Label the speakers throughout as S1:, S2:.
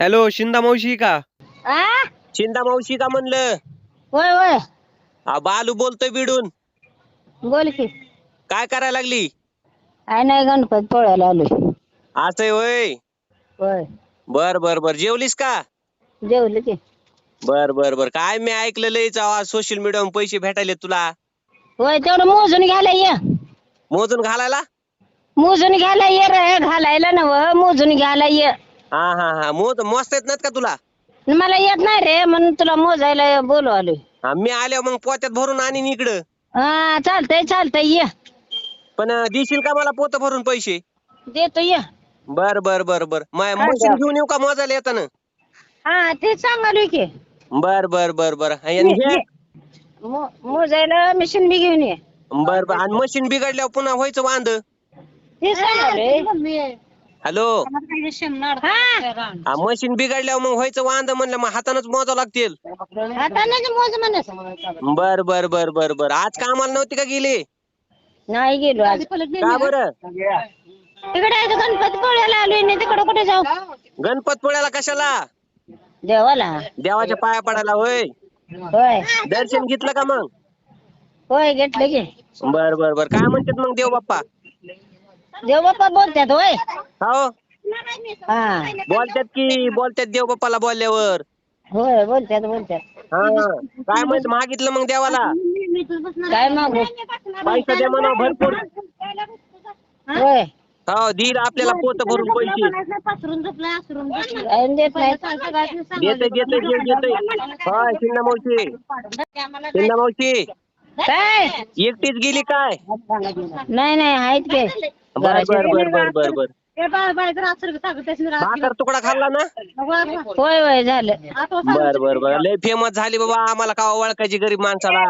S1: Hello शिंदा मावशी का?
S2: आ?
S3: शिंदा मावशी का म्हणलं?
S2: होय होय.
S3: आ, बालू बोलतोय बिडून.
S2: बोल की.
S3: काय करायला लागली?
S2: काय नाही गणपत पोळ्याला आलोय.
S3: असं होय?
S2: होय.
S3: बर बर बर. जेवलीस का?
S2: जेवले की.
S3: बर बर बर. काय मी ऐकलं लयच सोशल मीडियावर पैसे भेटायले तुला.
S2: होय तेवढं मोजून घ्यायला ये.
S3: मोजून घालायला?
S2: मोजून घ्यायला ये रे घालायला नव मोजून घ्यायला ये.
S3: हा हा हा. मोज मोजता येत नाहीत का तुला?
S2: मला येत नाही रे म्हणून तुला मोजायला बोलू आलोय
S3: हा, मी आल्यावर मग पोत्यात भरून आणीन इकडं.
S2: हा चालतंय चालतंय ये.
S3: पण अं, देशील का मला पोत भरून पैसे?
S2: देतो ये.
S3: बर बर बर बर. मशीन घेऊन येऊ का मोजायला येताना?
S2: हा ते सांगालोय की.
S3: बर बर बर बर. आणि हे
S2: मो- मोजायला मशीन बी घेऊन ये.
S3: बर बर. आणि मशीन बिघडल्यावर पुन्हा व्हायचं वांद?
S2: ते सांगालोय.
S3: हॅलो.
S2: हा.
S3: हा मशीन बिघडल्यावर मग व्हायचं वांद म्हणलं मग हातानच मोजावं लागतील.
S2: हाताने मोज म्हणत
S3: बर बर बर बर बर. आज कामाला नव्हती का गेली?
S2: नाही गेलो आज.
S3: का बरं?
S2: तिकडे आहे तो गणपती पोळ्याला आलोय नाही तिकडे कुठे जाऊ?
S3: गणपतपुळ्याला कशाला?
S2: देवाला.
S3: देवाच्या पाया पडायला होय.
S2: होय.
S3: दर्शन घेतलं का मग?
S2: होय घेतलं की.
S3: बर बर बर. काय म्हणतात मग देव बाप्पा?
S2: देव बाप्पा बोलतात होय?
S3: हो.
S2: हा.
S3: बोलतात की बोलतात देव बाप्पाला बोलल्यावर.
S2: होय बोलतात बोलतात
S3: हा काय म्हणत मागितलं मग देवाला?
S2: काय मागू?
S3: पैसा द्या म्हणा भरपूर.
S2: होय.
S3: हो देईल आपल्याला पोत भरून पैसे.
S2: काय देत नाही
S3: देव होय शिंदा मावशी. शिंदा मावशी.
S2: काय?
S3: एकटीच गेली काय?
S2: नाही नाही आहेत के.
S3: बर बर बर बर बर. बर भाकर तुकडा खाल्ला ना?
S2: होय होय झालं.
S3: बर बर बर. लय फेमस झाली बाबा आम्हाला का ओळखायची गरीब माणसाला?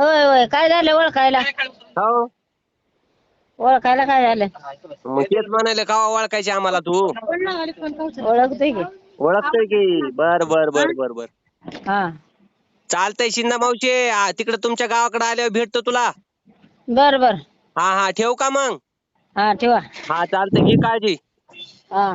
S2: होय होय काय झालं ओळखायला?
S3: हो?
S2: ओळखायला काय झालं?
S3: मग तेच म्हणाले का ओळखायची आम्हाला तू?
S2: ओळखतोय की.
S3: ओळखतोय की. बर बर बर बर बर.
S2: हा.
S3: चालतंय शिंदा मावशी. तिकडे तुमच्या गावाकडे आल्यावर भेटतो तुला.
S2: बर बर.
S3: हा हा. ठेव का मग?
S2: हा ठेवा.
S3: हा चालतंय. घे काळजी.
S2: हा.